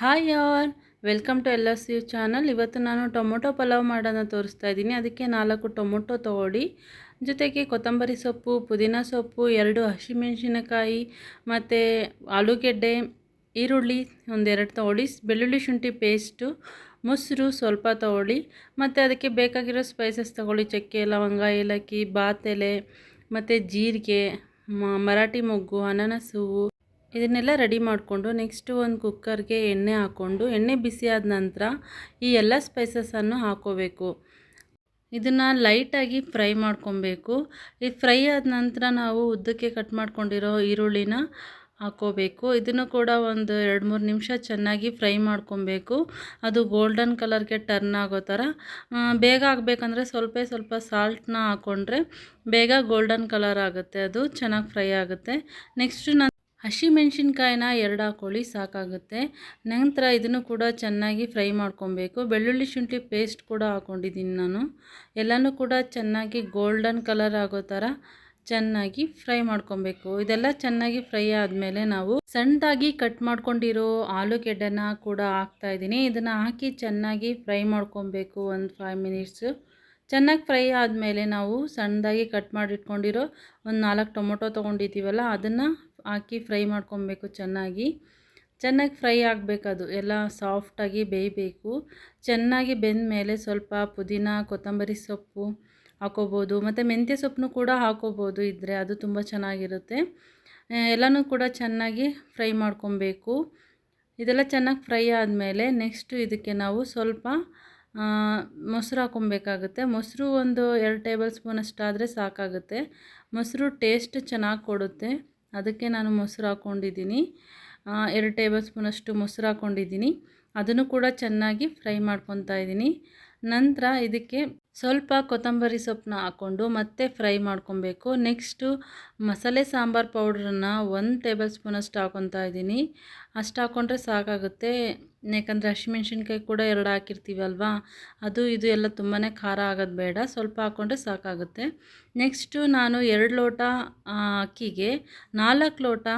Hi all. Welcome to L S U channel ಇವತ್ತು ನಾನು tomato pulao ಮಾಡೋಣ ತೋರಿಸ್ತಾ ಇದ್ದೀನಿ. ಅದಕ್ಕೆ ನಾಲ್ಕು ಟೊಮೊಟೊ ತೊಗೊಳ್ಳಿ. ಜೊತೆಗೆ ಕೊತ್ತಂಬರಿ ಸೊಪ್ಪು, ಪುದೀನ ಸೊಪ್ಪು, ಎರಡು ಹಸಿಮೆಣಸಿನಕಾಯಿ, ಮತ್ತು ಆಲೂಗೆಡ್ಡೆ, ಈರುಳ್ಳಿ ಒಂದೆರಡು ತೊಗೊಳ್ಳಿ. ಬೆಳ್ಳುಳ್ಳಿ ಶುಂಠಿ ಪೇಸ್ಟು ಮೊಸರು ಸ್ವಲ್ಪ ತೊಗೊಳ್ಳಿ. ಮತ್ತು ಅದಕ್ಕೆ ಬೇಕಾಗಿರೋ ಸ್ಪೈಸಸ್ ತೊಗೊಳ್ಳಿ. ಚಕ್ಕೆ, ಲವಂಗ, ಏಲಕ್ಕಿ, ಬಾತೆಲೆ, ಮತ್ತು ಜೀರಿಗೆ ಮರಾಠಿ ಮೊಗ್ಗು, ಅನಾನಸ್. ಇದನ್ನೆಲ್ಲ ರೆಡಿ ಮಾಡಿಕೊಂಡು ನೆಕ್ಸ್ಟು ಒಂದು ಕುಕ್ಕರ್ಗೆ ಎಣ್ಣೆ ಹಾಕ್ಕೊಂಡು, ಎಣ್ಣೆ ಬಿಸಿ ಆದ ನಂತರ ಈ ಎಲ್ಲ ಸ್ಪೈಸಸನ್ನು ಹಾಕೋಬೇಕು. ಇದನ್ನು ಲೈಟಾಗಿ ಫ್ರೈ ಮಾಡ್ಕೊಬೇಕು. ಇದು ಫ್ರೈ ಆದ ನಂತರ ನಾವು ಉದ್ದಕ್ಕೆ ಕಟ್ ಮಾಡ್ಕೊಂಡಿರೋ ಈರುಳ್ಳಿನ ಹಾಕೋಬೇಕು. ಇದನ್ನು ಕೂಡ ಒಂದು ಎರಡು ಮೂರು ನಿಮಿಷ ಚೆನ್ನಾಗಿ ಫ್ರೈ ಮಾಡ್ಕೊಬೇಕು. ಅದು ಗೋಲ್ಡನ್ ಕಲರ್ಗೆ ಟರ್ನ್ ಆಗೋ ಥರ. ಬೇಗ ಆಗಬೇಕಂದ್ರೆ ಸ್ವಲ್ಪ ಸ್ವಲ್ಪ ಸಾಲ್ಟನ್ನ ಹಾಕ್ಕೊಂಡ್ರೆ ಬೇಗ ಗೋಲ್ಡನ್ ಕಲರ್ ಆಗುತ್ತೆ. ಅದು ಚೆನ್ನಾಗಿ ಫ್ರೈ ಆಗುತ್ತೆ. ನೆಕ್ಸ್ಟು ನಾನು ಹಸಿಮೆಣ್ಸಿನ್ಕಾಯಿನ ಎರಡು ಹಾಕೊಳ್ಳಿ ಸಾಕಾಗುತ್ತೆ. ನಂತರ ಇದನ್ನು ಕೂಡ ಚೆನ್ನಾಗಿ ಫ್ರೈ ಮಾಡ್ಕೊಬೇಕು. ಬೆಳ್ಳುಳ್ಳಿ ಶುಂಠಿ ಪೇಸ್ಟ್ ಕೂಡ ಹಾಕ್ಕೊಂಡಿದ್ದೀನಿ ನಾನು. ಎಲ್ಲನೂ ಕೂಡ ಚೆನ್ನಾಗಿ ಗೋಲ್ಡನ್ ಕಲರ್ ಆಗೋ ಥರ ಚೆನ್ನಾಗಿ ಫ್ರೈ ಮಾಡ್ಕೊಬೇಕು. ಇದೆಲ್ಲ ಚೆನ್ನಾಗಿ ಫ್ರೈ ಆದಮೇಲೆ ನಾವು ಸಣ್ಣದಾಗಿ ಕಟ್ ಮಾಡ್ಕೊಂಡಿರೋ ಆಲೂಗೆಡ್ಡೆನ ಕೂಡ ಹಾಕ್ತಾಯಿದ್ದೀನಿ ಇದನ್ನು ಹಾಕಿ ಚೆನ್ನಾಗಿ ಫ್ರೈ ಮಾಡ್ಕೊಬೇಕು ಒಂದು ಫೈವ್ ಮಿನಿಟ್ಸು ಚೆನ್ನಾಗಿ ಫ್ರೈ ಆದಮೇಲೆ ನಾವು ಸಣ್ಣದಾಗಿ ಕಟ್ ಮಾಡಿಟ್ಕೊಂಡಿರೋ ಒಂದು ನಾಲ್ಕು ಟೊಮೊಟೊ ತೊಗೊಂಡಿದ್ದೀವಲ್ಲ, ಅದನ್ನು ಹಾಕಿ ಫ್ರೈ ಮಾಡ್ಕೊಬೇಕು ಚೆನ್ನಾಗಿ. ಚೆನ್ನಾಗಿ ಫ್ರೈ ಆಗಬೇಕದು. ಎಲ್ಲ ಸಾಫ್ಟಾಗಿ ಬೇಯಬೇಕು. ಚೆನ್ನಾಗಿ ಬೆಂದ ಮೇಲೆ ಸ್ವಲ್ಪ ಪುದೀನ, ಕೊತ್ತಂಬರಿ ಸೊಪ್ಪು ಹಾಕೋಬೋದು. ಮತ್ತು ಮೆಂತ್ಯ ಸೊಪ್ಪನ್ನು ಕೂಡ ಹಾಕೋಬೋದು ಇದ್ದರೆ ಅದು ತುಂಬ ಚೆನ್ನಾಗಿರುತ್ತೆ. ಎಲ್ಲನೂ ಕೂಡ ಚೆನ್ನಾಗಿ ಫ್ರೈ ಮಾಡ್ಕೊಬೇಕು. ಇದೆಲ್ಲ ಚೆನ್ನಾಗಿ ಫ್ರೈ ಆದಮೇಲೆ ನೆಕ್ಸ್ಟು ಇದಕ್ಕೆ ನಾವು ಸ್ವಲ್ಪ ಮೊಸರು ಹಾಕೊಬೇಕಾಗುತ್ತೆ. ಮೊಸರು ಒಂದು ಎರಡು ಟೇಬಲ್ ಸ್ಪೂನ್ ಅಷ್ಟಾದರೆ ಸಾಕಾಗುತ್ತೆ. ಮೊಸರು ಟೇಸ್ಟ್ ಚೆನ್ನಾಗಿ ಕೊಡುತ್ತೆ. ಅದಕ್ಕೆ ನಾನು ಮೊಸರು ಹಾಕ್ಕೊಂಡಿದ್ದೀನಿ. ಎರಡು ಟೇಬಲ್ ಸ್ಪೂನಷ್ಟು ಮೊಸರು ಹಾಕ್ಕೊಂಡಿದ್ದೀನಿ. ಅದನ್ನು ಕೂಡ ಚೆನ್ನಾಗಿ ಫ್ರೈ ಮಾಡ್ಕೊತಾ ಇದ್ದೀನಿ. ನಂತರ ಇದಕ್ಕೆ ಸ್ವಲ್ಪ ಕೊತ್ತಂಬರಿ ಸೊಪ್ಪನ್ನ ಹಾಕ್ಕೊಂಡು ಮತ್ತೆ ಫ್ರೈ ಮಾಡ್ಕೊಬೇಕು. ನೆಕ್ಸ್ಟು ಮಸಾಲೆ ಸಾಂಬಾರು ಪೌಡ್ರನ್ನು ಒಂದು ಟೇಬಲ್ ಸ್ಪೂನಷ್ಟು ಹಾಕ್ಕೊತಾ ಇದ್ದೀನಿ. ಅಷ್ಟು ಹಾಕ್ಕೊಂಡ್ರೆ ಸಾಕಾಗುತ್ತೆ. ಯಾಕಂದರೆ ಹಸಿಮೆಣ್ಸಿನ್ಕಾಯಿ ಕೂಡ ಎರಡು ಹಾಕಿರ್ತೀವಲ್ವಾ ಅದು ಇದು ಎಲ್ಲ ತುಂಬಾ ಖಾರ ಆಗೋದು ಬೇಡ. ಸ್ವಲ್ಪ ಹಾಕ್ಕೊಂಡ್ರೆ ಸಾಕಾಗುತ್ತೆ. ನೆಕ್ಸ್ಟು ನಾನು ಎರಡು ಲೋಟ ಅಕ್ಕಿಗೆ ನಾಲ್ಕು ಲೋಟ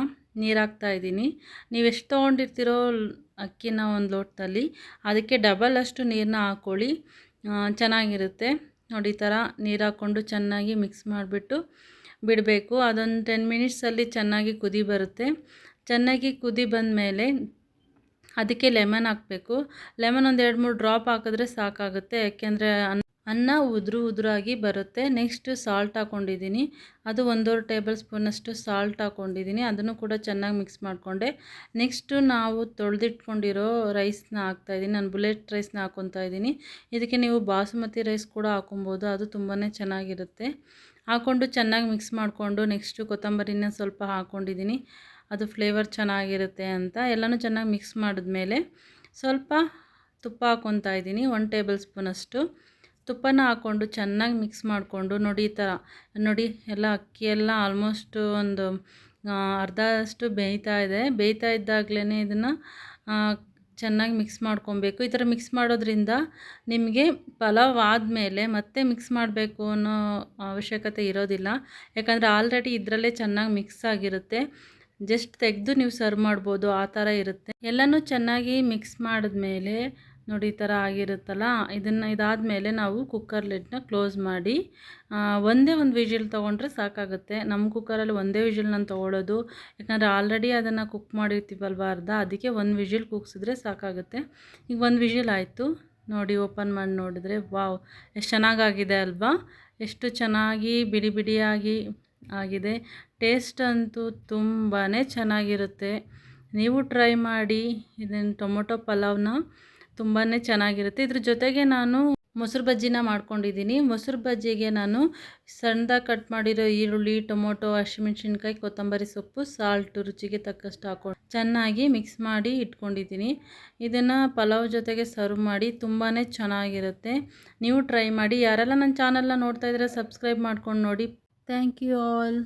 ನೀರು ಹಾಕ್ತಾಯಿದ್ದೀನಿ ನೀವು ಎಷ್ಟು ತೊಗೊಂಡಿರ್ತೀರೋ ಅಕ್ಕಿನ ಒಂದು ಲೋಟದಲ್ಲಿ ಅದಕ್ಕೆ ಡಬಲ್ ಅಷ್ಟು ನೀರನ್ನ ಹಾಕ್ಕೊಳ್ಳಿ ಚೆನ್ನಾಗಿರುತ್ತೆ. ನೋಡಿ, ಈ ಥರ ನೀರು ಹಾಕ್ಕೊಂಡು ಚೆನ್ನಾಗಿ ಮಿಕ್ಸ್ ಮಾಡಿಬಿಟ್ಟು ಬಿಡಬೇಕು. ಅದೊಂದು ಟೆನ್ ಮಿನಿಟ್ಸಲ್ಲಿ ಚೆನ್ನಾಗಿ ಕುದಿ ಬರುತ್ತೆ. ಚೆನ್ನಾಗಿ ಕುದಿ ಬಂದ ಮೇಲೆ ಅದಕ್ಕೆ ಲೆಮನ್ ಹಾಕಬೇಕು. ಲೆಮನ್ ಒಂದು ಎರಡು ಮೂರು ಡ್ರಾಪ್ ಹಾಕಿದ್ರೆ ಸಾಕಾಗುತ್ತೆ. ಯಾಕೆಂದರೆ ಅನ್ನ ಉದುರು ಉದುರಾಗಿ ಬರುತ್ತೆ. ನೆಕ್ಸ್ಟ್ ಸಾಲ್ಟ್ ಹಾಕ್ಕೊಂಡಿದ್ದೀನಿ ಅದು ಒಂದೂವರೆ ಟೇಬಲ್ ಸ್ಪೂನಷ್ಟು ಸಾಲ್ಟ್ ಹಾಕ್ಕೊಂಡಿದ್ದೀನಿ ಅದನ್ನು ಕೂಡ ಚೆನ್ನಾಗಿ ಮಿಕ್ಸ್ ಮಾಡಿಕೊಂಡೆ. ನೆಕ್ಸ್ಟು ನಾವು ತೊಳೆದಿಟ್ಕೊಂಡಿರೋ ರೈಸ್ನ ಹಾಕ್ತಾಯಿದ್ದೀನಿ ನಾನು ಬುಲೆಟ್ ರೈಸ್ನ ಹಾಕ್ಕೊತಾ ಇದ್ದೀನಿ. ಇದಕ್ಕೆ ನೀವು ಬಾಸುಮತಿ ರೈಸ್ ಕೂಡ ಹಾಕೊಬೋದು. ಅದು ತುಂಬಾ ಚೆನ್ನಾಗಿರುತ್ತೆ. ಹಾಕ್ಕೊಂಡು ಚೆನ್ನಾಗಿ ಮಿಕ್ಸ್ ಮಾಡಿಕೊಂಡು ನೆಕ್ಸ್ಟು ಕೊತ್ತಂಬರಿನ ಸ್ವಲ್ಪ ಹಾಕ್ಕೊಂಡಿದ್ದೀನಿ ಅದು ಫ್ಲೇವರ್ ಚೆನ್ನಾಗಿರುತ್ತೆ ಅಂತ. ಎಲ್ಲನೂ ಚೆನ್ನಾಗಿ ಮಿಕ್ಸ್ ಮಾಡಿದ್ಮೇಲೆ ಸ್ವಲ್ಪ ತುಪ್ಪ ಹಾಕ್ಕೊತಾ ಇದ್ದೀನಿ. ಒನ್ ಟೇಬಲ್ ಸ್ಪೂನಷ್ಟು ತುಪ್ಪನ ಹಾಕ್ಕೊಂಡು ಚೆನ್ನಾಗಿ ಮಿಕ್ಸ್ ಮಾಡಿಕೊಂಡು ನೋಡಿ ಈ ಥರ ನೋಡಿ ಎಲ್ಲ ಅಕ್ಕಿ ಎಲ್ಲ ಆಲ್ಮೋಸ್ಟ್ ಒಂದು ಅರ್ಧಷ್ಟು ಬೇಯ್ತಾ ಇದೆ. ಬೇಯ್ತಾ ಇದ್ದಾಗಲೇ ಇದನ್ನು ಚೆನ್ನಾಗಿ ಮಿಕ್ಸ್ ಮಾಡ್ಕೊಬೇಕು. ಈ ಥರ ಮಿಕ್ಸ್ ಮಾಡೋದ್ರಿಂದ ನಿಮಗೆ ಪಲಾವ್ ಆದಮೇಲೆ ಮತ್ತೆ ಮಿಕ್ಸ್ ಮಾಡಬೇಕು ಅನ್ನೋ ಅವಶ್ಯಕತೆ ಇರೋದಿಲ್ಲ. ಯಾಕಂದರೆ ಆಲ್ರೆಡಿ ಇದರಲ್ಲೇ ಚೆನ್ನಾಗಿ ಮಿಕ್ಸ್ ಆಗಿರುತ್ತೆ. ಜಸ್ಟ್ ತೆಗೆದು ನೀವು ಸರ್ವ್ ಮಾಡ್ಬೋದು, ಆ ಥರ ಇರುತ್ತೆ. ಎಲ್ಲನೂ ಚೆನ್ನಾಗಿ ಮಿಕ್ಸ್ ಮಾಡಿದ್ಮೇಲೆ ನೋಡಿ, ಈ ಥರ ಆಗಿರುತ್ತಲ್ಲ? ಇದನ್ನು ಇದಾದಮೇಲೆ ನಾವು ಕುಕ್ಕರ್ ಲಿಡ್ನ ಕ್ಲೋಸ್ ಮಾಡಿ ಒಂದೇ ಒಂದು ವಿಜಿಲ್ ತೊಗೊಂಡ್ರೆ ಸಾಕಾಗುತ್ತೆ. ನಮ್ಮ ಕುಕ್ಕರಲ್ಲಿ ಒಂದೇ ವಿಜಿಲ್ ನಾನು ತೊಗೊಳೋದು. ಯಾಕಂದರೆ ಆಲ್ರೆಡಿ ಅದನ್ನು ಕುಕ್ ಮಾಡಿರ್ತೀವಲ್ವ ಅರ್ಧ? ಅದಕ್ಕೆ ಒಂದು ವಿಜಿಲ್ ಕುಗ್ಸಿದ್ರೆ ಸಾಕಾಗುತ್ತೆ. ಈಗ ಒಂದು ವಿಜಿಲ್ ಆಯಿತು. ನೋಡಿ ಓಪನ್ ಮಾಡಿ ನೋಡಿದ್ರೆ ವಾವ್, ಎಷ್ಟು ಚೆನ್ನಾಗಾಗಿದೆ ಅಲ್ವಾ? ಎಷ್ಟು ಚೆನ್ನಾಗಿ ಬಿಡಿ ಬಿಡಿಯಾಗಿ ಆಗಿದೆ. ಟೇಸ್ಟ್ ಅಂತೂ ತುಂಬಾ ಚೆನ್ನಾಗಿರುತ್ತೆ. ನೀವು ಟ್ರೈ ಮಾಡಿ ಇದನ್ನು ಟೊಮೊಟೊ ಪಲಾವ್ನ ತುಂಬಾ ಚೆನ್ನಾಗಿರುತ್ತೆ. ಇದ್ರ ಜೊತೆಗೆ ನಾನು ಮೊಸರು ಬಜ್ಜಿನ ಮಾಡ್ಕೊಂಡಿದ್ದೀನಿ. ಮೊಸರು ಬಜ್ಜಿಗೆ ನಾನು ಸಣ್ಣದಾಗಿ ಕಟ್ ಮಾಡಿರೋ ಈರುಳ್ಳಿ, ಟೊಮೊಟೊ, ಹಸಿಮೆಣ್ಸಿನ್ಕಾಯಿ, ಕೊತ್ತಂಬರಿ ಸೊಪ್ಪು, ಸಾಲ್ಟು ರುಚಿಗೆ ತಕ್ಕಷ್ಟು ಹಾಕೊಂಡು ಚೆನ್ನಾಗಿ ಮಿಕ್ಸ್ ಮಾಡಿ ಇಟ್ಕೊಂಡಿದ್ದೀನಿ. ಇದನ್ನು ಪಲಾವ್ ಜೊತೆಗೆ ಸರ್ವ್ ಮಾಡಿ ತುಂಬಾ ಚೆನ್ನಾಗಿರುತ್ತೆ. ನೀವು ಟ್ರೈ ಮಾಡಿ. ಯಾರೆಲ್ಲ ನನ್ನ ಚಾನಲ್ನ ನೋಡ್ತಾ ಇದ್ರೆ ಸಬ್ಸ್ಕ್ರೈಬ್ ಮಾಡ್ಕೊಂಡು ನೋಡಿ. Thank you all.